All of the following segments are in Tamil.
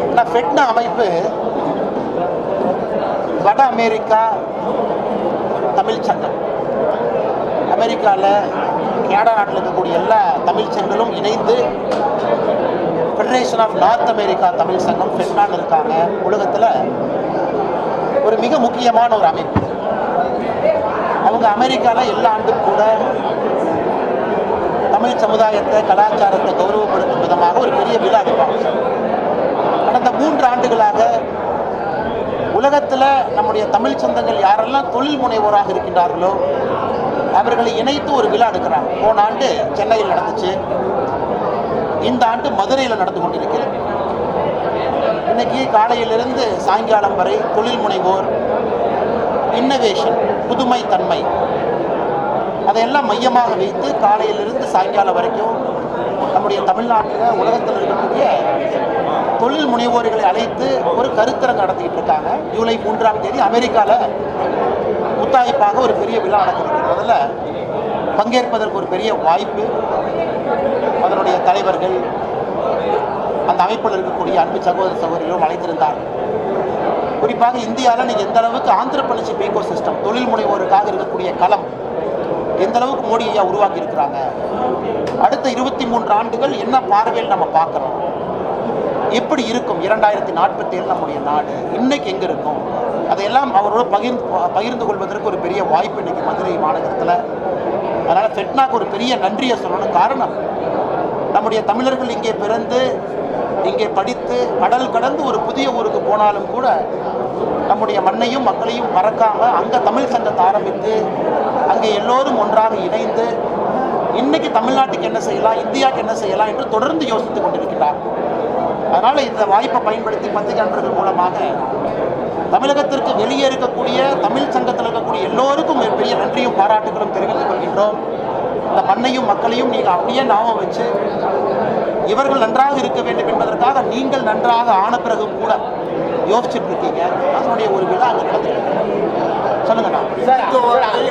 ஆனால் ஃபெட்னா அமைப்பு வட அமெரிக்கா தமிழ் சங்கம். அமெரிக்காவில் கனடா நாட்டில் இருக்கக்கூடிய எல்லா தமிழ் சங்கங்களும் இணைந்து federation of North America Tamil சங்கம் ஃபெட்னான்னு இருக்காங்க. உலகத்தில் ஒரு மிக முக்கியமான ஒரு அமைப்பு. அவங்க அமெரிக்காவில் எல்லா ஆண்டும் கூட தமிழ் சமுதாயத்தை கலாச்சாரத்தை கௌரவப்படுத்தும் விதமாக ஒரு பெரிய விழா வைப்பாங்க. கடந்த மூன்று ஆண்டுகளாக உலகத்தில் நம்முடைய தமிழ் சொந்தங்கள் யாரெல்லாம் தொழில் முனைவோராக இருக்கின்றார்களோ அவர்களை இணைத்து ஒரு விழா எடுக்கிறாங்க. போன ஆண்டு சென்னையில் நடந்துச்சு. இந்த ஆண்டு மதுரையில் நடந்து கொண்டிருக்கிறது. இன்னைக்கு காலையிலிருந்து சாயங்காலம் வரை தொழில் முனைவோர் இன்னோவேஷன் புதுமை தன்மை அதையெல்லாம் மையமாக வைத்து காலையிலிருந்து சாயங்காலம் வரைக்கும் நம்முடைய தமிழ்நாட்டில் உலகத்தில் இருக்கக்கூடிய தொழில் முனைவோர்களை அழைத்து ஒரு கருத்தரங்கு நடத்திக்கிட்டு இருக்காங்க. ஜூலை மூன்றாம் தேதி அமெரிக்காவில் முத்தாய்ப்பாக ஒரு பெரிய விழா நடக்கிறது அதில் பங்கேற்பதற்கு ஒரு பெரிய வாய்ப்பு அதனுடைய தலைவர்கள் அந்த அமைப்பில் இருக்கக்கூடிய அன்பு சகோதர சகோதரிகளும் அழைத்திருந்தார்கள். குறிப்பாக இந்தியாவில் நீங்கள் எந்த அளவுக்கு ஆந்திரப்பிரதேஷ் ஈகோ சிஸ்டம் தொழில் முனைவோருக்காக இருக்கக்கூடிய களம் எந்த அளவுக்கு மோடி ஐயா உருவாக்கி இருக்கிறாங்க அடுத்த இருபத்தி மூன்று ஆண்டுகள் என்ன பார்வையில் நம்ம பார்க்குறோம்? எப்படி இருக்கும் இரண்டாயிரத்தி நாற்பத்தி ஏழு நம்முடைய நாடு? இன்னைக்கு எங்கே இருக்கும்? அதையெல்லாம் அவரோட பகிர்ந்து பகிர்ந்து கொள்வதற்கு ஒரு பெரிய வாய்ப்பு இன்னைக்கு மதுரை மாநகரத்தில். அதனால் ஃபெட்னாக்கு ஒரு பெரிய நன்றியை சொல்லணும் காரணம் நம்முடைய தமிழர்கள் இங்கே பிறந்து இங்கே படித்து கடல் கடந்து ஒரு புதிய ஊருக்கு போனாலும் கூட நம்முடைய மண்ணையும் மக்களையும் மறக்காம அங்கே தமிழ் சங்கத்தை ஆரம்பித்து இங்கே எல்லோரும் ஒன்றாக இணைந்து இன்னைக்கு தமிழ்நாட்டுக்கு என்ன செய்யலாம் இந்தியாவுக்கு என்ன செய்யலாம் என்று தொடர்ந்து யோசித்துக் கொண்டிருக்கிறார். அதனால் இந்த வாய்ப்பை பயன்படுத்தி பத்திரிகை நண்பர்கள் மூலமாக தமிழகத்திற்கு வெளியே இருக்கக்கூடிய தமிழ் சங்கத்தில் இருக்கக்கூடிய எல்லோருக்கும் மிகப்பெரிய பெரிய நன்றியும் பாராட்டுகளும் தெரிவித்துக் கொள்கின்றோம். இந்த மண்ணையும் மக்களையும் நீங்கள் அப்படியே நாம வச்சு இவர்கள் நன்றாக இருக்க வேண்டும் என்பதற்காக நீங்கள் நன்றாக ஆன பிறகும் கூட யோசிச்சுட்டு இருக்கீங்க. அதனுடைய ஒரு விழா அங்கே நடந்துருக்கு சொல்லுங்கண்ணா.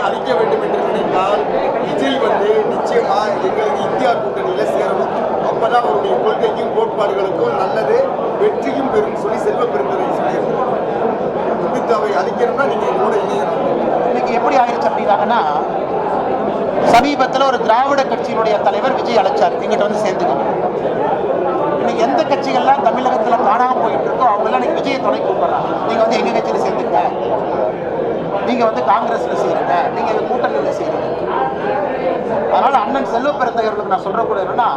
அழிக்க வேண்டும் என்று நினைத்தால் விஜய் வந்து நிச்சயமா எங்களுக்கு இந்தியா கூட்டணியில சேரணும். அப்பதான் அவருடைய கொள்கைக்கும் கோட்பாடுகளுக்கும் நல்லது வெற்றியும் பெறும் சொல்லி செல்வ பெருந்தரை சொல்லியிருக்கிறார் இந்துத்தாவை அழிக்கணும்னா நீங்க எங்களோட இணையணும் இன்னைக்கு எப்படி ஆயிடுச்சு அப்படின்னாங்கன்னா சமீபத்தில் ஒரு திராவிட கட்சியினுடைய தலைவர் விஜய் அழைச்சார். எங்கிட்ட வந்து சேர்ந்துக்கணும் இன்னைக்கு எந்த கட்சிகள்லாம் தமிழகத்தில் காணாம போயிட்டு இருக்கோ அவங்கெல்லாம் இன்னைக்கு விஜயை துணை கூப்பிடுறாங்க. நீங்கள் வந்து எங்கள் கட்சியில் சேர்ந்துக்க நீங்கள் வந்து காங்கிரஸில் சேருங்க. நீங்கள் எங்கள் கூட்டணியில் சேருங்க. அதனால் அண்ணன் செல்வ பிறந்தவர்களுக்கு நான் சொல்கிற கூட என்னன்னா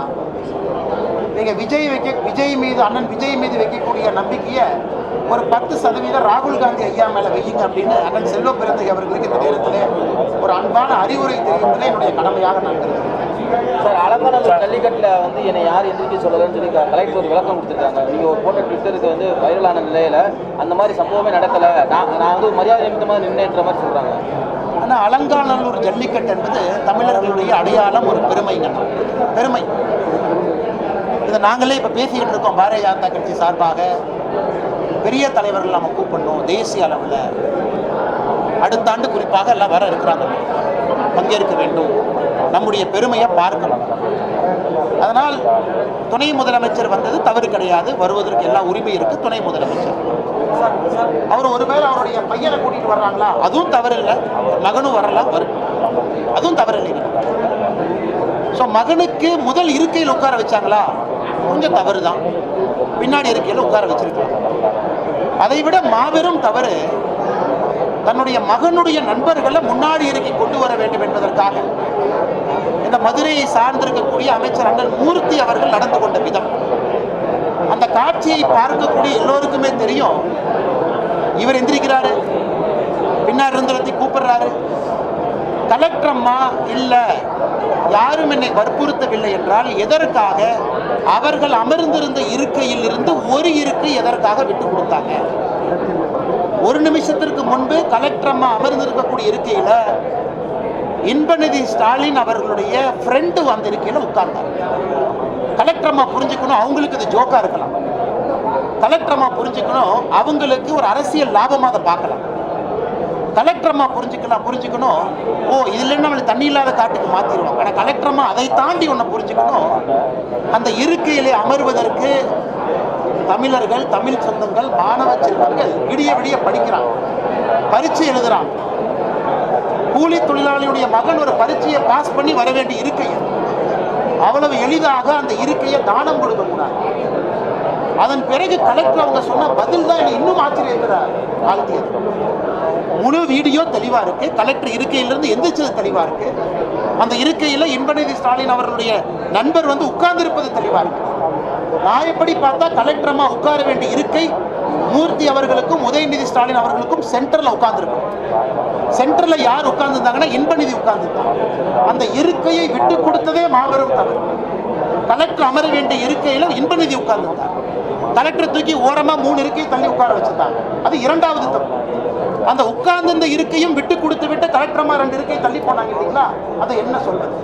நீங்கள் விஜய் வைக்க விஜய் மீது அண்ணன் விஜய் மீது வைக்கக்கூடிய நம்பிக்கையை ஒரு பத்து சதவீதம் ராகுல் காந்தி ஐயா மேலே வையுங்க அப்படின்னு அண்ணன் செல்வ பிறந்தகை அவர்களுக்கு இந்த நேரத்தில் ஒரு அன்பான அறிவுரை தெரிவிப்பதே என்னுடைய கடமையாக நான் கருதுகிறேன். சார் அலங்காநல்லூர் ஜல்லிக்கட்டில் வந்து என்னை யார் எந்திரிக்க சொல்லலன்னு சொல்லி கலெக்டர் ஒரு விளக்கம் கொடுத்துருக்காங்க. நீங்கள் ஒரு போட்ட ட்விட்டருக்கு வந்து வைரலான நிலையில் அந்த மாதிரி சம்பவமே நடக்கலை. நான் நான் வந்து மரியாதை நிமித்தமாக நின்றுன்ற மாதிரி சொல்கிறாங்க ஆனால் அலங்காநல்லூர் ஜல்லிக்கட்டு என்பது தமிழர்களுடைய அடையாளம் ஒரு பெருமைங்க பெருமை. இதை நாங்களே இப்போ பேசிக்கிட்டு இருக்கோம். பாரதிய ஜனதா கட்சி சார்பாக பெரிய தலைவர்கள் நம்ம கூப்பிடணும் தேசிய அளவில். அடுத்த ஆண்டு குறிப்பாக எல்லாம் வர இருக்கிறாங்க. பங்கேற்க வேண்டும். நம்முடைய பெருமையை பார்க்கணும். அதனால் துணை முதலமைச்சர் வந்தது தவறு கிடையாது. வருவதற்கு எல்லா உரிமை இருக்கு துணை முதலமைச்சர். அவர் ஒருவேளை அவருடைய பையனை கூட்டிட்டு வர்றாங்களா? அதுவும் தவறு இல்லை மகனும் வரலாம் வரும் அதுவும் தவறு இல்லை ஸோ மகனுக்கு முதல் இருக்கையில் உட்கார வச்சாங்களா? கொஞ்சம் தவறு தான் பின்னாடி இருக்கையில் உட்கார வச்சிருக்காங்க அதை விட மாபெரும் தவறு தன்னுடைய மகனுடைய நண்பர்களை முன்னாடி இருக்கை கொண்டு வர வேண்டும் என்பதற்காக. இந்த மதுரையை சார்ந்திருக்கக்கூடிய அமைச்சர் அண்ணன் மூர்த்தி அவர்கள் நடந்து கொண்ட விதம். அந்த காட்சியை பார்க்கக்கூடிய எல்லோருக்குமே தெரியும். இவர் எந்திரிக்கிறாரு. பின்னாடி இருந்தவத்தை கூப்பிடுறாரு. கலெக்டர் அம்மா இல்லை யாரும் என்னை வற்புறுத்தவில்லை என்றால் எதற்காக? அவர்கள் அமர்ந்திருந்த இருக்கையில் இருந்து ஒரு இருக்கை எதற்காக விட்டு கொடுத்தாங்க? ஒரு நிமிஷத்திற்கு முன்பு கலெக்டர் அம்மா அமர்ந்திருக்கக்கூடிய இருக்கையில இன்பநிதி ஸ்டாலின் அவர்களுடைய ஃப்ரெண்டு வந்திருக்கையில் உட்கார்ந்தார். கலெக்டர் அம்மா புரிஞ்சுக்கணும் அவங்களுக்கு இது ஜோக்கா இருக்கலாம். கலெக்டர் அம்மா புரிஞ்சுக்கணும் அவங்களுக்கு ஒரு அரசியல் லாபமாக அதை பார்க்கலாம். கலெக்டர் அம்மா புரிஞ்சுக்கலாம் புரிஞ்சுக்கணும் ஓ இதுல நம்மளை தண்ணி இல்லாத காட்டுக்கு மாத்திடுவோம் ஆனால் கலெக்டர் அம்மா அதை தாண்டி ஒன்று புரிஞ்சுக்கணும். அந்த இருக்கையிலே அமர்வதற்கு தமிழர்கள் தமிழ் சொந்தங்கள் மாணவ செல்வங்கள் விடிய விடிய படிக்கிறான் பரீட்சை எழுதுறான் கூலி தொழிலாளியுடைய மகன் ஒரு பரீட்சையை பாஸ் பண்ணி வர வேண்டிய இருக்கையை அவ்வளவு எளிதாக அந்த இருக்கையை தானம் கொடுக்கக்கூடாது அதன் பிறகு கலெக்டர் அவங்க சொன்ன பதில் தான் என்னை இன்னும் ஆச்சரியத்தில் ஆழ்த்தியது முழு வீடியோ தெளிவா இருக்கு. கலெக்டர் இருக்கையிலிருந்து எந்திரிச்சது தெளிவா இருக்கு. அந்த இருக்கையில இன்பநிதி ஸ்டாலின் அவர்களுடைய நண்பர் வந்து உட்கார்ந்து இருப்பது தெளிவா இருக்கு. நான் எப்படி பார்த்தா கலெக்டரமா உட்கார வேண்டிய இருக்கை மூர்த்தி அவர்களுக்கும் உதயநிதி ஸ்டாலின் அவர்களுக்கும் சென்டர்ல உட்கார்ந்துருக்கும். சென்டர்ல யார் உட்கார்ந்துருந்தாங்கன்னா இன்பநிதி உட்கார்ந்துருந்தாங்க அந்த இருக்கையை விட்டு கொடுத்ததே மாபெரும் தவறு. கலெக்டர் அமர வேண்டிய இருக்கையில இன்பநிதி உட்கார்ந்துருந்தாங்க கலெக்டர் தூக்கி ஓரமா மூணு இருக்கை தள்ளி உட்கார வச்சிருந்தாங்க. அது இரண்டாவது தப்பு. அந்த உட்கார்ந்திருந்த இருக்கையும் விட்டு கொடுத்து விட்டு கலெக்டரமா ரெண்டு இருக்கையை தள்ளி போனாங்க இல்லைங்களா? அதை என்ன சொல்றது?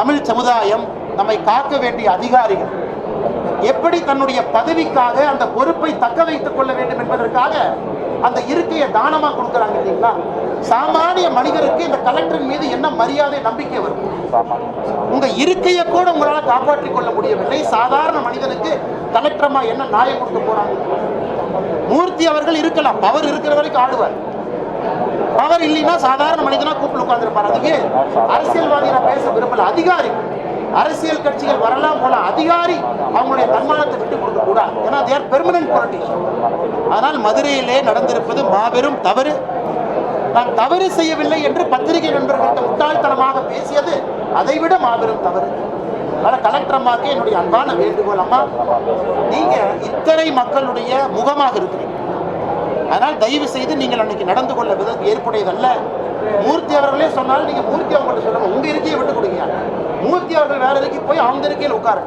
தமிழ் சமுதாயம் நம்மை காக்க வேண்டிய அதிகாரிகள் எப்படி தன்னுடைய பதவிக்காக அந்த பொறுப்பை தக்க வைத்துக் கொள்ள வேண்டும் என்பதற்காக அந்த இருக்கையை தானமா கொடுக்கறாங்க இல்லைங்களா சாமானிய மனிதருக்கு இந்த கலெக்டரின் மீது என்ன மரியாதை நம்பிக்கை வரும்? உங்க இருக்கையை கூட உங்களால காப்பாற்றிக் கொள்ள முடியவில்லை. சாதாரண மனிதனுக்கு கலெக்டரமா என்ன நியாயம் கொடுக்க போறாங்க? மூர்த்தி அவர்கள் இருக்கலாம். பவர் இருக்கிற வரைக்கும் ஆடுவார். பவர் இல்லைன்னா சாதாரண மனிதனா கூப்பிட்டு உட்கார்ந்துருப்பார். அதுக்கு அரசியல்வாதிகளை பேச விரும்பல. அதிகாரி. அரசியல் கட்சிகள் வரலாம் போல அதிகாரி அவங்களுடைய தன்மானத்தை விட்டு கொடுக்க கூடாது. ஏன்னா தேர் பெர்மனன்ட் பொலிட்டிஷியன் அதனால் மதுரையிலே நடந்திருப்பது மாபெரும் தவறு. நான் தவறு செய்யவில்லை என்று பத்திரிகை நண்பர்கள்ட்ட முட்டாள்தனமாக பேசியது அதைவிட மாபெரும் தவறு. அதனால் கலெக்டர் அம்மாவுக்கு என்னுடைய அன்பான வேண்டுகோள் அம்மா நீங்கள் இத்தனை மக்களுடைய முகமாக இருக்கிறீங்க. அதனால் தயவு செய்து நீங்கள் அன்னைக்கு நடந்து கொள்ள விதம் ஏற்புடையதல்ல. மூர்த்தி அவர்களே சொன்னாலும் நீங்கள் மூர்த்தி அவங்கள்ட்ட சொல்லணும் உங்கள் இருக்கையை விட்டு கொடுங்க. மூர்த்தி அவர்கள் வேற இருக்கை போய் அவங்க இருக்கையில் உட்காரு.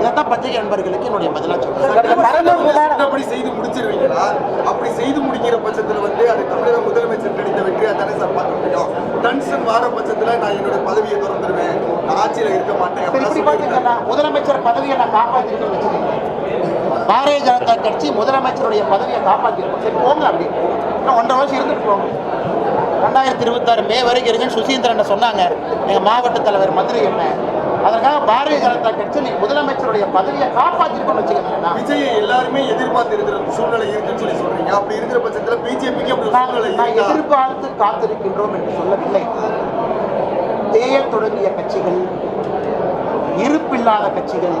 இதைத்தான் பத்திரிகை நண்பர்களுக்கு என்னுடைய பதிலா சொல்றேன். அப்படி செய்து முடிச்சிருவீங்களா? அப்படி செய்து முடிக்கிற பட்சத்துல வந்து அது தமிழக முதலமைச்சர் கிடைத்த வெற்றியா தானே சார் பார்க்க முடியும். டன்சன் வார பட்சத்துல நான் என்னோட பதவியை திறந்துருவேன். நான் ஆட்சியில இருக்க மாட்டேன். முதலமைச்சர் பதவியை நான் வச்சுக்கோங்க பாரதிய ஜனதா கட்சி முதலமைச்சருடைய பதவியை சரி போங்க அப்படி. இன்னும் ஒன்றரை வருஷம் இருந்துட்டு போங்க. ரெண்டாயிரத்தி இருபத்தாறு மே வரைக்கும் இருக்குன்னு சுசீந்திரன் சொன்னாங்க. எங்க மாவட்ட தலைவர் மதுரை என்ன? அதற்காக பாரதிய ஜனதா கட்சி நீங்க முதலமைச்சருடைய பதவியை காப்பாத்திருக்கோம்னு வச்சுக்கோங்க விஜயை எல்லாருமே எதிர்பார்த்து இருக்கிற சூழ்நிலை இருக்குன்னு சொல்லி சொல்றீங்க. அப்படி இருக்கிற பட்சத்துல பிஜேபிக்கு எதிர்பார்த்து காத்திருக்கின்றோம் என்று சொல்லவில்லை. தேயத் தொடங்கிய கட்சிகள் இருப்பில்லாத கட்சிகள்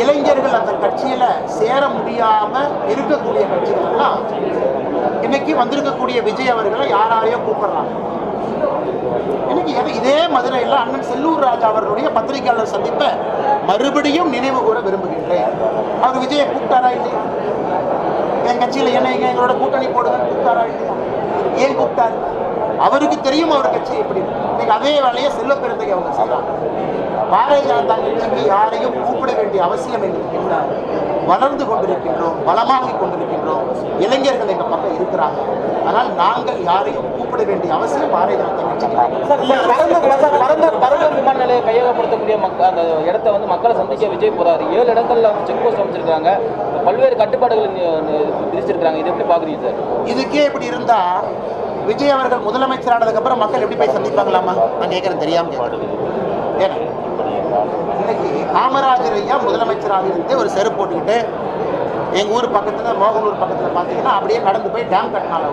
இளைஞர்கள் அந்த கட்சியில சேர முடியாம இருக்கக்கூடிய கட்சிகள் எல்லாம் இன்னைக்கு வந்திருக்கக்கூடிய விஜய் அவர்களை யாராரையோ கூப்பிடுறாங்க. இன்னைக்கு இதே மதுரையில் அண்ணன் செல்லூர் ராஜா அவர்களுடைய பத்திரிகையாளர் சந்திப்பை மறுபடியும் நினைவு கூற விரும்புகின்றேன். அவர் விஜயை கூப்பிட்டாரா இல்லையா? என் கட்சியில் என்ன எங்களோட கூட்டணி போடுங்கன்னு கூப்பிட்டாரா இல்லையா? ஏன் கூப்பிட்டாரு? அவருக்கு தெரியும் அவர் கட்சி எப்படி இன்னைக்கு அதே வேலையை செல்ல பெருந்தகை அவங்க செய்யறாங்க பாரதிய ஜனதா கட்சிக்கு யாரையும் கூப்பிட வேண்டிய அவசியம் எங்களுக்கு இல்லை. வளர்ந்து கொண்டிருக்கின்றோம் பலமாகிக் கொண்டிருக்கின்றோம். இளைஞர்கள் எங்க பக்கம் இருக்கிறாங்க. ஆனால் நாங்கள் யாரையும் கூப்பிட வேண்டிய அவசியம் பாரதிய ஜனதா கட்சிக்கு பரந்த பரந்த விமான நிலையை கையகப்படுத்தக்கூடிய மக்கள் அந்த இடத்த வந்து மக்களை சந்திக்க விஜய் போறாரு. ஏழு இடங்கள்ல வந்து செக் போஸ்ட் அமைச்சிருக்காங்க. பல்வேறு கட்டுப்பாடுகள் விதிச்சிருக்காங்க இது எப்படி பாக்குறீங்க சார்? இதுக்கே இப்படி இருந்தா விஜய் அவர்கள் முதலமைச்சரானதுக்கு அப்புறம் மக்கள் எப்படி போய் சந்திப்பாங்களாமா நான் கேட்கறேன் தெரியாம கேட்கறேன் ஏன்னா காமராஜர் ஐயா முதலமைச்சராக இருந்து ஒரு செருப்பு போட்டுக்கிட்டு எங்க ஊர் பக்கத்துல மோகனூர் பக்கத்துல பாத்தீங்கன்னா அப்படியே நடந்து போய் டேம் கட்டினால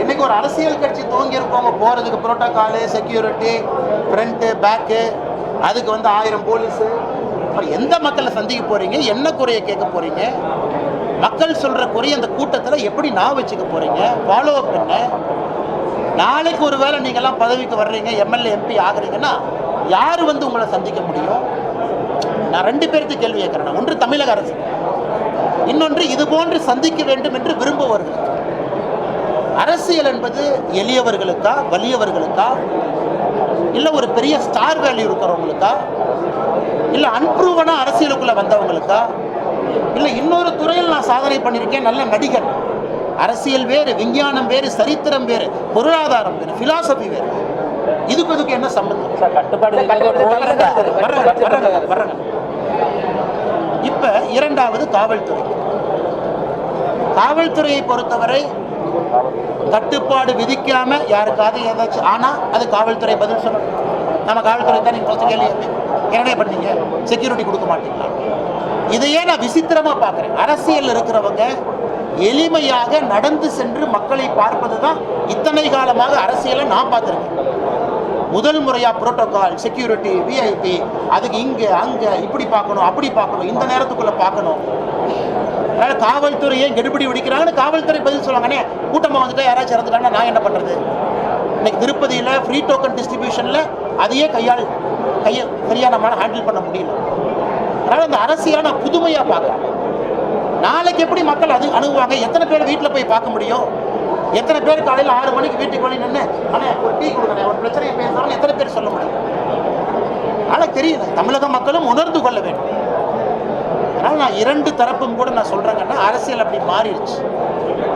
இன்னைக்கு ஒரு அரசியல் கட்சி தூங்கி இருக்கவங்க போறதுக்கு புரோட்டோகாலு செக்யூரிட்டி ஃப்ரண்ட்டு பேக்கு அதுக்கு வந்து ஆயிரம் போலீஸு அப்புறம் எந்த மக்களை சந்திக்க போறீங்க? என்ன குறையை கேட்க போறீங்க? மக்கள் சொல்ற குறை அந்த கூட்டத்தில் எப்படி நான் வச்சுக்க போறீங்க? ஃபாலோ அப் என்ன? நாளைக்கு ஒரு வேளை நீங்கள்லாம் பதவிக்கு வர்றீங்க எம்எல்ஏ எம்பி ஆகுறீங்கன்னா யார் வந்து உங்களை சந்திக்க முடியும்? நான் ரெண்டு பேருக்கு கேள்வி கேட்குறேன். ஒன்று தமிழக அரசு இன்னொன்று இது போன்று சந்திக்க வேண்டும் என்று விரும்புவார்கள் அரசியல் என்பது எளியவர்களுக்கா வலியவர்களுக்கா? இல்லை ஒரு பெரிய ஸ்டார் வேல்யூ இருக்கிறவங்களுக்கா? இல்லை அன்ப்ரூவனாக அரசியலுக்குள்ளே வந்தவங்களுக்கா? இல்லை இன்னொரு துறையில் நான் சாதனை பண்ணியிருக்கேன் நல்ல நடிகர் அரசியல் வேறு விஞ்ஞானம் வேறு சரித்திரம் வேறு பொருளாதாரம் வேறு ஃபிலாசபி வேறு. இதுக்கு இதுக்கு என்ன சம்பந்தம்? வர்றேங்க. இப்ப இரண்டாவது காவல்துறை. காவல்துறையை பொறுத்தவரை கட்டுப்பாடு விதிக்காம யாருக்காவது ஏதாச்சும் ஆனா அது காவல்துறை பதில் சொல்லணும். நம்ம காவல்துறை தான் நீங்க ஃபர்ஸ்ட் கேள்வி என்ன பண்ணீங்க செக்யூரிட்டி கொடுக்க மாட்டீங்களா? இதையே நான் விசித்திரமா பார்க்குறேன். அரசியல் இருக்கிறவங்க எளிமையாக நடந்து சென்று மக்களை பார்ப்பது தான் இத்தனை காலமாக அரசியலை நான் பார்த்துருக்கேன். முதல் முறையா புரோட்டோகால் செக்யூரிட்டி விஐபி அதுக்கு இங்க அங்க இப்படி பார்க்கணும் அப்படி பார்க்கணும் இந்த நேரத்துக்குள்ள பார்க்கணும். அதனால காவல்துறையை கெடுபிடி வெடிக்கிறாங்கன்னு காவல்துறை பதில் சொல்லுவாங்கன்னே கூட்டமாக வந்துட்டு யாராச்சும் இறந்துட்டாங்கன்னா நான் என்ன பண்றது? இன்னைக்கு திருப்பதியில் ஃப்ரீ டோக்கன் டிஸ்ட்ரிபியூஷனில் அதையே கையாள் கையை சரியாக நம்மளால் ஹேண்டில் பண்ண முடியல. அதனால் அந்த அரசியலை நான் புதுமையாக பார்க்குறேன். நாளைக்கு எப்படி மக்கள் அது அணுகுவாங்க? எத்தனை பேர் வீட்டில் போய் பார்க்க முடியும்? எத்தனை பேர் காலையில் ஆறு மணிக்கு வீட்டுக்கு வெளியே நின்று அண்ணே ஒரு டீ கொடுங்கண்ணே ஒரு பிரச்சனையை பேசுகிறாங்க எத்தனை பேர் சொல்ல முடியும்? அதனால் தெரியல தமிழக மக்களும் உணர்ந்து கொள்ள வேண்டும். அதனால் நான் இரண்டு தரப்பும் கூட நான் சொல்கிறேங்கன்னா அரசியல் அப்படி மாறிடுச்சு.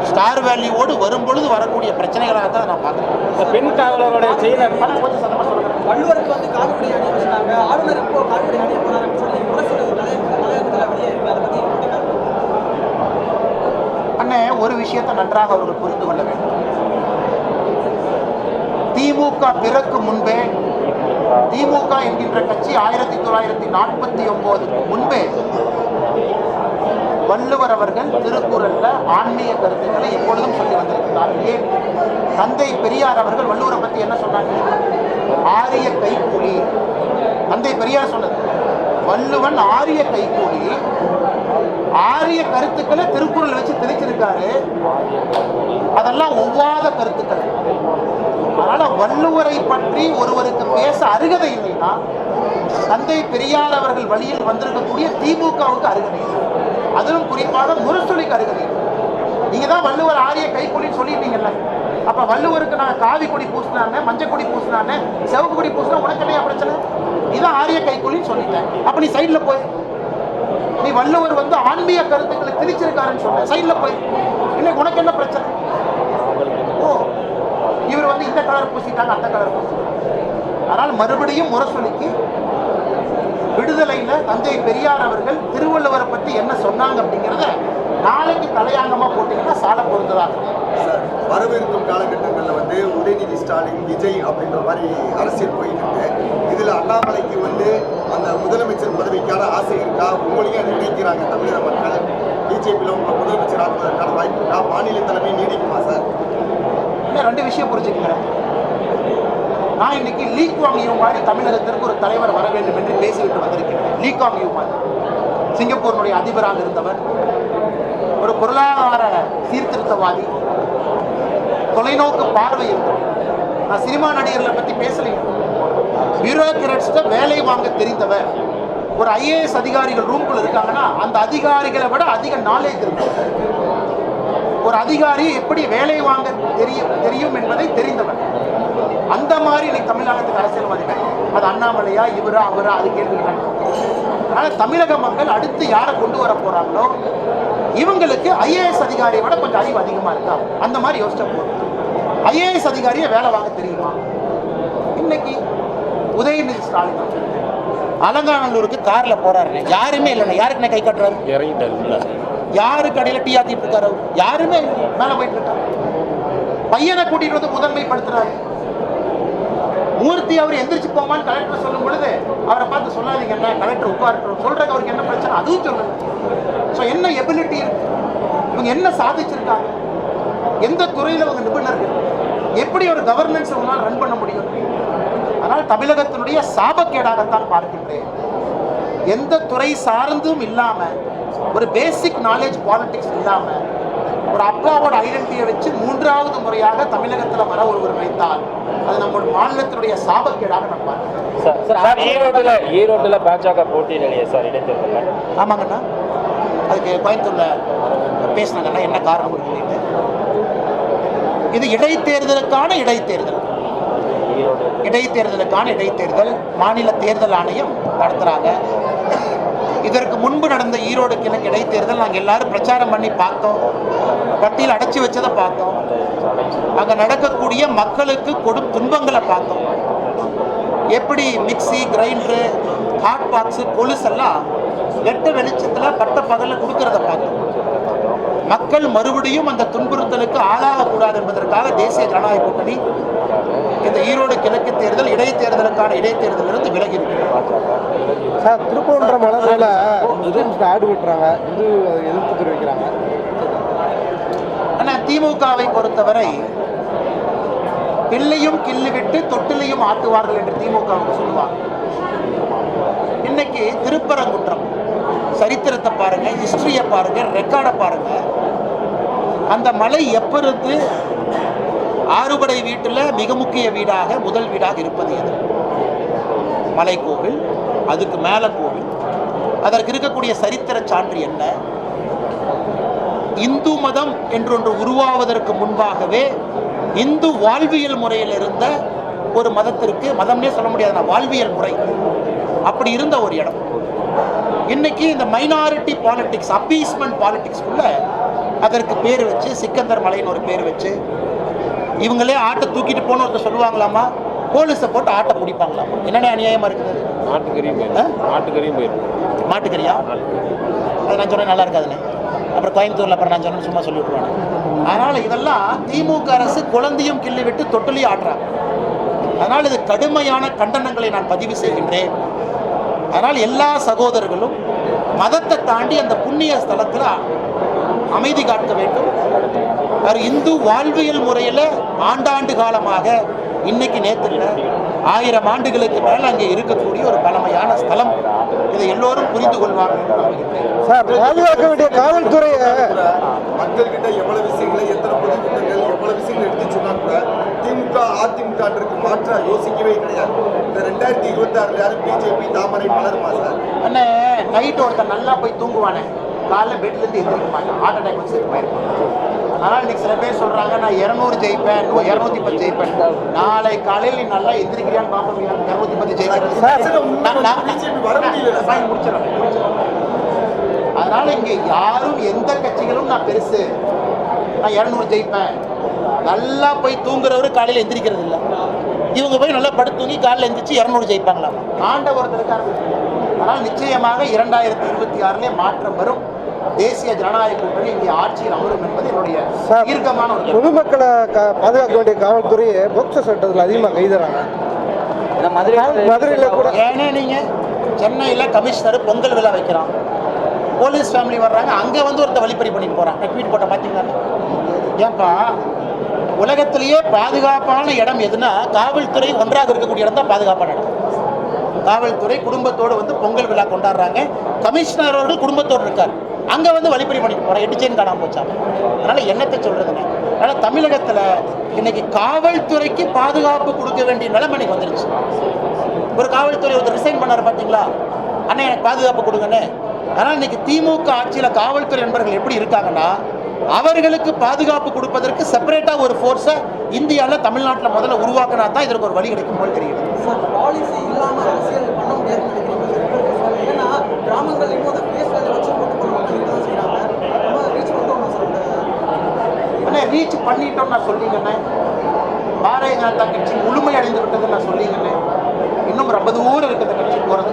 ஸ்டார் வேல்யூவோடு வரும்பொழுது வரக்கூடிய பிரச்சனைகளாக தான் நான் பார்க்குறேன். பெண் காவலருடைய செயினை கொஞ்சம் சொல்லுங்கள் வள்ளுவருக்கு வந்து காவிரி அணிய வச்சுட்டாங்க ஆளுநர் இப்போ காவிரி அணிய போறாருன்னு சொல்லி முரசு தலையங்கத்தில் வெளியே இருக்கு. அதை பற்றி அண்ணே ஒரு விஷயத்தை நன்றாக அவர்கள் புரிந்து கொள்ள வேண்டும். திமுக பிறக்கு முன்பே திமுக என்கின்ற கட்சி ஆயிரத்தி தொள்ளாயிரத்தி நாற்பத்தி ஒன்பதுக்கு முன்பே வள்ளுவர் அவர்கள் திருக்குறள்ல ஆன்மீக கருத்துக்களை எப்பொழுதும் சொல்லி வந்திருக்கிறார். ஏன்? தந்தை பெரியார் அவர்கள் வள்ளுவரை பத்தி என்ன சொன்னாங்க? ஆரிய கைக்கூலி தந்தை பெரியார் சொன்னது வள்ளுவன் ஆரிய கைக்கூலி ஆரிய கருத்துக்களை திருக்குறள் வச்சு திணிச்சிருக்காரு அதெல்லாம் ஒவ்வாத கருத்துக்கள். அதனால வள்ளுவரை பற்றி ஒருவருக்கு பேச அருகதை இல்லைன்னா தந்தை பெரியார் அவர்கள் வழியில் வந்திருக்கக்கூடிய திமுகவுக்கு அருகதை இல்லை. அதிலும் குறிப்பாக முரசொலிக்கு அருகதை இல்லை. நீங்க தான் வள்ளுவர் ஆரிய கைகூலின்னு சொல்லிட்டீங்கல்ல. அப்ப வள்ளுவருக்கு நான் காவி கொடி பூசினானே மஞ்சள் கொடி பூசினானே செவப்பு கொடி பூசினா உனக்கு என்ன பிரச்சனை? இதான் ஆரிய கைக்கூலின்னு சொல்லிட்டேன். அப்ப நீ சைட்ல போய். நீ வள்ளுவர் வந்து ஆன்மீக கருத்துக்களை திரிச்சிருக்காருன்னு சொன்ன. சைட்ல போய். இன்னைக்கு உனக்கு என்ன பிரச்சனை? ஓ இவர் வந்து இந்த கலர் பூசிட்டாங்க அந்த கலர் பூசிட்டாங்க. அதனால் மறுபடியும் முரசொலிக்கு விடுதலையில தஞ்சை பெரியார் அவர்கள் திருவள்ளுவரை பத்தி என்ன சொன்னாங்க அப்படிங்கிறத நாளைக்கு தலையாங்கமா போட்டீங்கன்னா சாலை பொருந்ததாக இருக்கும் வரவிருக்கும் காலகட்டங்களில் வந்து உதயநிதி ஸ்டாலின் விஜய் அப்படின்ற மாதிரி அரசியல் போயிட்டு இருக்கு. இதில் அண்ணாமலைக்கு வந்து அந்த முதலமைச்சர் பதவிக்கான ஆசை இருக்கா? உங்களையும் அதை நினைக்கிறாங்க தமிழக மக்கள். பிஜேபியில் உங்களை முதலமைச்சர் ஆக்குவதற்கான வாய்ப்பு இருக்கா? மாநில தலைமை நீடிக்குமா சார்? இன்னும் ரெண்டு விஷயம் புரிஞ்சுக்கிறேன் நான் இன்னைக்கு லீக் வாங் யூ மாதிரி தமிழகத்திற்கு ஒரு தலைவர் வர வேண்டும் என்று பேசிவிட்டு வந்திருக்கிறேன். லீக் வாங் யூ மாதிரி சிங்கப்பூரினுடைய அதிபராக இருந்தவர் ஒரு பொருளாதார சீர்திருத்தவாதி தொலைநோக்கு பார்வை இருக்கும் நான் சினிமா நடிகர்களை பற்றி பேசலையும் பியூரோக்ராட்ஸ்ட வேலை வாங்க தெரிந்தவர். ஒரு ஐஏஎஸ் அதிகாரிகள் ரூம்குள்ள இருக்காங்கன்னா அந்த அதிகாரிகளை விட அதிக நாலேஜ் இருக்கும். ஒரு அதிகாரி எப்படி வேலை வாங்க தெரியும் தெரியும் என்பதை தெரிந்தவர். அந்த மாதிரி இன்னைக்கு தமிழகத்துக்கு அரசியல்வாதிகள் அது அண்ணாமலையா இவரா அவரா அது கேள்விக்கிறாங்க அதனால் தமிழக மக்கள் அடுத்து யாரை கொண்டு வர போகிறாங்களோ இவங்களுக்கு ஐஏஎஸ் அதிகாரியை விட கொஞ்சம் அறிவு அதிகமாக இருக்கா? அந்த மாதிரி யோசிச்சா போதும். ஐஏஎஸ் அதிகாரியை வேலை வாங்க தெரியுமா? இன்னைக்கு உதயநிதி ஸ்டாலின் அலங்காநல்லூருக்கு கார்ல போறாரு யாருமே இல்லைண்ணே. யாருக்கு கை கட்டுறாரு யாரு கடையில டீ ஆத்திட்டு இருக்காரு? யாருமே. மேல போயிட்டு இருக்காரு பையனை கூட்டிட்டு வந்து முதன்மைப்படுத்துறாரு. மூர்த்தி அவர் எந்திரிச்சு போமான்னு கலெக்டர் சொல்லும் பொழுது அவரை பார்த்து சொல்லாதீங்க என்ன கலெக்டர் உட்காரட்டும். சொல்றதுக்கு அவருக்கு என்ன பிரச்சனை? அதுவும் சொல்லுங்க. ஸோ என்ன எபிலிட்டி இருக்கு? இவங்க என்ன சாதிச்சிருக்காங்க? எந்த துறையில அவங்க நிபுணர்கள்? எப்படி ஒரு கவர்னன்ஸ் உங்களால் ரன் பண்ண முடியும்? அதனால் தமிழகத்தினுடைய சாபக்கேடாகத்தான் பார்க்கின்றேன். எந்த துறை சார்ந்தும் இல்லாம ஒரு பேசிக் நாலேஜ் பாலிடிக்ஸ் இல்லாம ஒரு அப்பாவோட ஐடென்டிட்டியை வச்சு மூன்றாவது முறையாக தமிழகத்துல வர ஒருவர் நினைத்தால் அது நம்முடைய மாநிலத்தினுடைய சாபக்கேடாக சார் சார் ஈரோட்டில் ஈரோட்டில் பாஜக போட்டியிடலையே சார் இடைத்தேர்தலில்? ஆமாங்கண்ணா. அதுக்கு கோயம்புத்தூர்ல பேசினாங்கண்ணா என்ன காரணம் இது இடைத்தேர்தலுக்கான இடைத்தேர்தல். இடைத்தேர்தலுக்கான இடைத்தேர்தல். மாநில தேர்தல் ஆணையம் நடத்துகிறாங்க இதற்கு முன்பு நடந்த ஈரோடு கிழக்கு இடைத்தேர்தல் நாங்கள் எல்லாரும் பிரச்சாரம் பண்ணி பார்த்தோம். பட்டியல் அடைச்சி வச்சதை பார்த்தோம். அங்கே நடக்கக்கூடிய மக்களுக்கு கொடும் துன்பங்களை பார்த்தோம். எப்படி மிக்ஸி கிரைண்டரு ஹாட் பாக்ஸு கொலுசெல்லாம் வெட்ட வெளிச்சத்தில் பட்ட பகலில் கொடுக்கறத பார்த்தோம். மக்கள் மறுபடியும் அந்த துன்புறுத்தலுக்கு ஆளாகக்கூடாது என்பதற்காக தேசிய ஜனநாயக கூட்டணி இந்த ஈரோடு கிழக்கு தேர்தல் இடைத்தேர்தலுக்கான இடைத்தேர்தலிலிருந்து விலகி இருக்கிறது சார் திருப்பரங்குன்ற மலர்ல முஸ்லிம்ஸ்க்கு ஆடு விட்டுறாங்க. அதை எதிர்ப்பு தெரிவிக்கிறாங்க. ஆனால் திமுகவை பொறுத்தவரை பிள்ளையும் கிள்ளி விட்டு தொட்டிலையும் ஆட்டுவார்கள் என்று திமுகவுக்கு சொல்லுவாங்க. இன்னைக்கு திருப்பரங்குன்றம் சரித்திரத்தை பாருங்க ஹிஸ்டரியை பாருங்க ரெக்கார்டை பாருங்க. அந்த மலை எப்பொழுது ஆறுபடை வீட்டில் மிக முக்கிய வீடாக முதல் வீடாக இருப்பது எது? மலை கோவில் அதுக்கு மேலே கோவில். அதற்கு இருக்கக்கூடிய சரித்திர சான்று என்ன? இந்து மதம் என்றொன்று உருவாவதற்கு முன்பாகவே இந்து வாழ்வியல் முறையில் இருந்த ஒரு மதத்திற்கு மதம்னே சொல்ல முடியாது நான் வாழ்வியல் முறை. அப்படி இருந்த ஒரு இடம். இன்னைக்கு இந்த மைனாரிட்டி பாலிட்டிக்ஸ் அப்பீஸ்மெண்ட் பாலிடிக்ஸ்குள்ள அதற்கு பேர் வச்சு சிக்கந்தர் மலைன்னு ஒரு பேர் வச்சு இவங்களே ஆட்டை தூக்கிட்டு போன ஒருத்தர் சொல்லுவாங்களாமா போலீஸை போட்டு ஆட்டை பிடிப்பாங்களாமா என்னென்ன அநியாயமா இருக்குது? மாட்டுக்கறியும் மாட்டுக்கறியும் போயிடும் மாட்டுக்கறியா? அது நான் சொன்னேன் நல்லா இருக்காதுன்னு. அப்புறம் கோயம்புத்தூர்ல அப்புறம் நான் சொன்னேன் சும்மா சொல்லி விட்டுருவாங்க அதனால இதெல்லாம் திமுக அரசு குழந்தையும் கிள்ளி விட்டு தொட்டிலையும் ஆட்டுறாங்க. அதனால் இது கடுமையான கண்டனங்களை நான் பதிவு செய்கின்றேன். அதனால் எல்லா சகோதரர்களும் மதத்தை தாண்டி அந்த புண்ணிய ஸ்தலத்தில் அமைதி காக்க வேண்டும். அது இந்து வாழ்வியல் முறையில் ஆண்டாண்டு காலமாக இன்னைக்கு நேற்று இல்லை ஆயிரம் ஆண்டுகளுக்கு மேல் அங்கே இருக்கக்கூடிய ஒரு பழமையான ஸ்தலம். இதை எல்லோரும் புரிந்து நம்புகின்றேன் சார் பாதுகாக்க வேண்டிய காவல்துறையை கூட மக்கள்கிட்ட எவ்வளவு விஷயங்களை எத்தனை பொதுக்கூட்டங்கள் எவ்வளவு விஷயங்கள் எடுத்து சொன்னா கூட திமுக அதிமுகன்றது மாற்ற யோசிக்கவே கிடையாது. இந்த ரெண்டாயிரத்தி இருபத்தி ஆறுல யாரும் பிஜேபி தாமரை மலருமா சார்? அண்ணே நைட்டு ஒருத்தன் நல்லா போய் தூங்குவானே. காலைல பெட்லேருந்து எந்திரிக்க மாட்டான். ஹார்ட் அட்டாக் வந்து செத்து போயிருப்பான் அதனால் இன்னைக்கு சில பேர் சொல்கிறாங்க நான் இரநூறு ஜெயிப்பேன் இரநூத்தி பத்து ஜெயிப்பேன். நாளை காலையில் நீ நல்லா எந்திரிக்கிறியான்னு பார்ப்போம் இரநூத்தி பத்து முடிச்சிடுறேன், முடிச்சிடுறேன். அதனால இங்க யாரும் எந்த கட்சிகளும் நான் பெருசு. நான் இரநூறு ஜெயிப்பேன். நல்லா போய் தூங்குறவரு காலையில் எந்திரிக்கிறது இல்லை. இவங்க போய் நல்லா படுத்து தூங்கி காலையில் எந்திரிச்சு இரநூறு ஜெயிப்பாங்களாம். ஆண்டவர் இருக்காரு. ஆனால் நிச்சயமாக இரண்டாயிரத்தி இருபத்தி ஆறிலே மாற்றம் வரும். தேசிய ஜனநாயக கூட்டணி இங்கே ஆட்சியில் அமரும் என்பது என்னுடைய தீர்க்கமான ஒரு. பொதுமக்களை பாதுகாக்க வேண்டிய காவல்துறையை போக்சோ சட்டத்தில் அதிகமாக கைதுறாங்க. மதுரை மதுரையில் கூட ஏன்னா நீங்க சென்னையில் கமிஷனர் பொங்கல் விழா வைக்கிறான். போலீஸ் ஃபேமிலி வர்றாங்க அங்கே வந்து ஒருத்தர் வழிப்பறி பண்ணிட்டு போகிறான் ட்வீட் போட்ட பார்த்தீங்களா ஏன்பா உலகத்திலேயே பாதுகாப்பான இடம் எதுனா காவல்துறை ஒன்றாக இருக்கக்கூடிய இடம் தான் பாதுகாப்பான இடம். காவல்துறை குடும்பத்தோடு வந்து பொங்கல் விழா கொண்டாடுறாங்க. கமிஷனர் அவர்கள் குடும்பத்தோடு இருக்கார். அங்கே வந்து வழிப்பறி பண்ணிட்டு போகிறேன் எட்டு காணாமல் போச்சாங்க அதனால் என்னத்தை சொல்கிறதுங்க அதனால் தமிழகத்தில் இன்னைக்கு காவல்துறைக்கு பாதுகாப்பு கொடுக்க வேண்டிய நிலைமை இன்னைக்கு வந்துருச்சு. ஒரு காவல்துறை ஒருத்தர் ரிசைன் பண்ணார் பார்த்தீங்களா அண்ணன் எனக்கு பாதுகாப்பு கொடுங்கன்னு ஆனால் இன்னைக்கு திமுக ஆட்சியில் காவல்துறை நண்பர்கள் எப்படி இருக்காங்கன்னா அவர்களுக்கு பாதுகாப்பு கொடுப்பதற்கு செப்பரேட்டாக ஒரு ஃபோர்ஸை இந்தியாவில் தமிழ்நாட்டில் முதல்ல உருவாக்கினா தான் இதற்கு ஒரு வழி கிடைக்கும் போல் தெரியுது சார் பாலிசி இல்லாம அரசியல் பண்ண முடியாதுன்னு நினைக்கிறீங்க சார் ஏன்னா கிராமங்கள் இன்னும் அந்த பேஸ் வேலை வச்சு போட்டு போன மக்கள் தான் செய்யறாங்க நம்ம ரீச் பண்ணுறோம் சார் அந்த அண்ணே ரீச் பண்ணிட்டோம் நான் சொல்லிங்கண்ணே. பாரதிய ஜனதா கட்சி முழுமையடைந்து விட்டது நான் சொல்லிங்கண்ணே. இன்னும் ரொம்ப தூரம் இருக்குது இந்த கட்சி போகிறது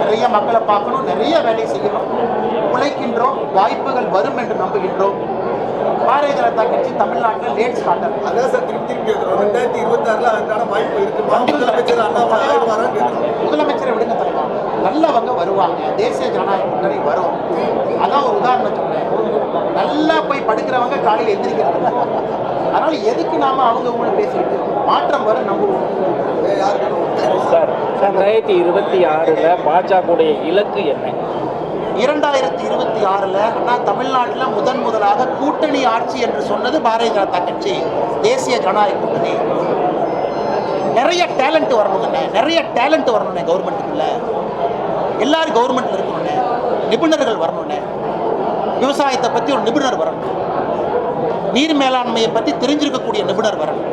நிறைய மக்களை பார்க்கணும் நிறைய வேலை செய்யணும். உழைக்கின்றோம் வாய்ப்புகள் வரும் என்று நம்புகின்றோம். பாரதிய ஜனதா கட்சி தமிழ்நாட்டில் லேட் ஸ்டார்டர் அதான் சார் திருப்பி திருப்பி கேட்கிறோம் ரெண்டாயிரத்தி இருபத்தி ஆறுல அதுக்கான வாய்ப்பு இருக்குமா முதலமைச்சர் முதலமைச்சரை விடுங்க தலைவா நல்லவங்க வருவாங்க. தேசிய ஜனநாயக கூட்டணி வரும். அதான் ஒரு உதாரணம் சொன்னேன் நல்லா போய் படுக்கிறவங்க காலையில் எந்திரிக்கிறது இல்ல. அதனால எதுக்கு நாம அவங்க கூட பேசிட்டு மாற்றம் வரும் நம்புவோம் சார் ரெண்டாயிரத்தி இருபத்தி ஆறில் பாஜகவுடைய இலக்கு என்ன? இரண்டாயிரத்தி இருபத்தி ஆறில் அண்ணா தமிழ்நாட்டில் முதன் முதலாக கூட்டணி ஆட்சி என்று சொன்னது பாரதிய ஜனதா கட்சி தேசிய ஜனநாயக கூட்டணி. நிறைய டேலண்ட் வரணுங்கண்ணே நிறைய டேலண்ட் வரணுண்ணே கவர்மெண்ட்டுக்குள்ள. எல்லாரும் கவர்மெண்ட்டில் இருக்கணுண்ணே நிபுணர்கள் வரணுண்ணே விவசாயத்தை பற்றி ஒரு நிபுணர் வரணும். நீர் மேலாண்மையை பற்றி தெரிஞ்சிருக்கக்கூடிய நிபுணர் வரணும்.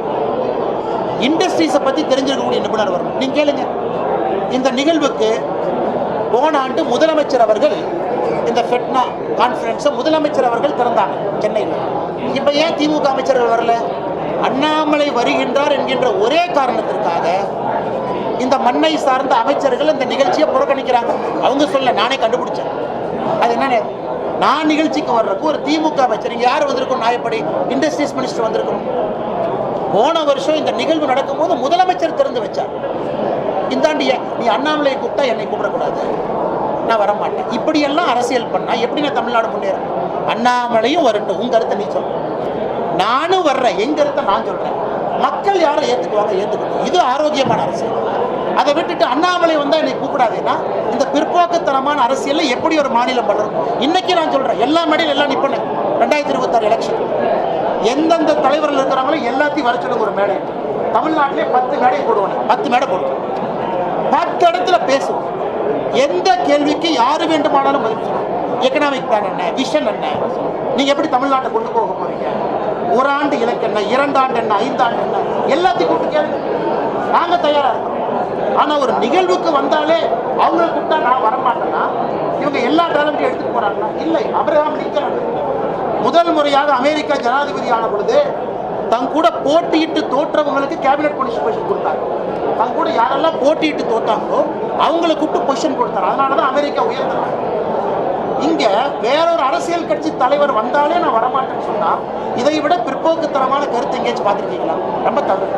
இண்டஸ்ட்ரீஸை பற்றி தெரிஞ்சிருக்கக்கூடிய நிபுணர் வரணும். நீங்கள் கேளுங்க. இந்த நிகழ்வுக்கு போன ஆண்டு முதலமைச்சர் அவர்கள் இந்த ஃபெட்னா கான்ஃபரன்ஸை முதலமைச்சர் அவர்கள் திறந்தாங்க சென்னையில். இப்போ ஏன் திமுக அமைச்சர்கள் வரல? அண்ணாமலை வருகின்றார் என்கின்ற ஒரே காரணத்திற்காக இந்த மண்ணை சார்ந்த அமைச்சர்கள் இந்த நிகழ்ச்சியை புறக்கணிக்கிறாங்க. அவங்க சொல்ல நானே கண்டுபிடிச்சேன். அது என்னன்னு நான் நிகழ்ச்சிக்கு வர்றதுக்கு ஒரு திமுக அமைச்சர் இங்க யார் வந்திருக்கும் நாயப்படி? இண்டஸ்ட்ரீஸ் மினிஸ்டர் வந்திருக்கணும். போன வருஷம் இந்த நிகழ்வு நடக்கும்போது முதலமைச்சர் திறந்து வச்சார். இந்தாண்டி நீ அண்ணாமலையை கூப்பிட்டா என்னை கூப்பிடக்கூடாது. நான் வரமாட்டேன். இப்படியெல்லாம் அரசியல் பண்ணா எப்படி நான் தமிழ்நாடு முன்னேறேன் அண்ணாமலையும் வரட்டும். உங்க கருத்தை நீ சொல்ல நானும் வர்றேன். எங்க கருத்தை நான் சொல்றேன். மக்கள் யாரை ஏத்துக்குவாங்க? ஏத்துக்கணும். இது ஆரோக்கியமான அரசியல். அதை விட்டுட்டு அண்ணாமலை வந்தால் என்னை கூப்பிடாதேன்னா இந்த பிற்போக்குத்தனமான அரசியலில் எப்படி ஒரு மாநிலம் வளரும்? இன்னைக்கு நான் சொல்கிறேன் எல்லா மேடையில் எல்லாம் நிற்பேன் ரெண்டாயிரத்தி இருபத்தாறு எலெக்ஷன் எந்தெந்த தலைவர்கள் இருக்கிறாங்களோ எல்லாத்தையும் வர சொல்லுங்க ஒரு மேடை. தமிழ்நாட்டிலே பத்து மேடை போடுவாங்க. பத்து மேடை போடுவோம் பத்து இடத்துல பேசுவோம் எந்த கேள்விக்கு யாரு வேண்டுமானாலும் பதில் சொல்லலாம் எக்கனாமிக் பிளான் என்ன? விஷன் என்ன? நீங்க எப்படி தமிழ்நாட்டை கொண்டு போக போறீங்க? ஒரு ஆண்டு இலக்கு என்ன? இரண்டு ஆண்டு என்ன? ஐந்தாண்டு என்ன? எல்லாத்தையும் கூப்பிட்டு கேளுங்க. நாங்க தயாரா இருக்கிறோம் ஆனா ஒரு நிகழ்வுக்கு வந்தாலே அவங்களை கூப்பிட்டா நான் வரமாட்டேன்னா இவங்க எல்லா டேலண்ட்டையும் எடுத்துட்டு போறாங்கன்னா இல்லை அபிரகாம் லிங்கன் முதல் முறையாக அமெரிக்கா ஜனாதிபதியான பொழுது தங்க கூட போட்டியிட்டு தோற்றவங்களுக்கு கேபினெட் பொசிஷன் கொடுத்தாங்க. தங்க கூட யாரெல்லாம் போட்டியிட்டு தோத்தாங்களோ அவங்களை கூப்பிட்டு பொசிஷன் கொடுத்தாரு அதனால தான் அமெரிக்கா உயர்ந்தாங்க இங்க வேறொரு அரசியல் கட்சி தலைவர் வந்தாலே நான் வரமாட்டேன்னு சொன்னா இதை விட பிற்போக்குத்தனமான கருத்து எங்கேயாச்சும் பார்த்துருக்கீங்களா? ரொம்ப தவறு.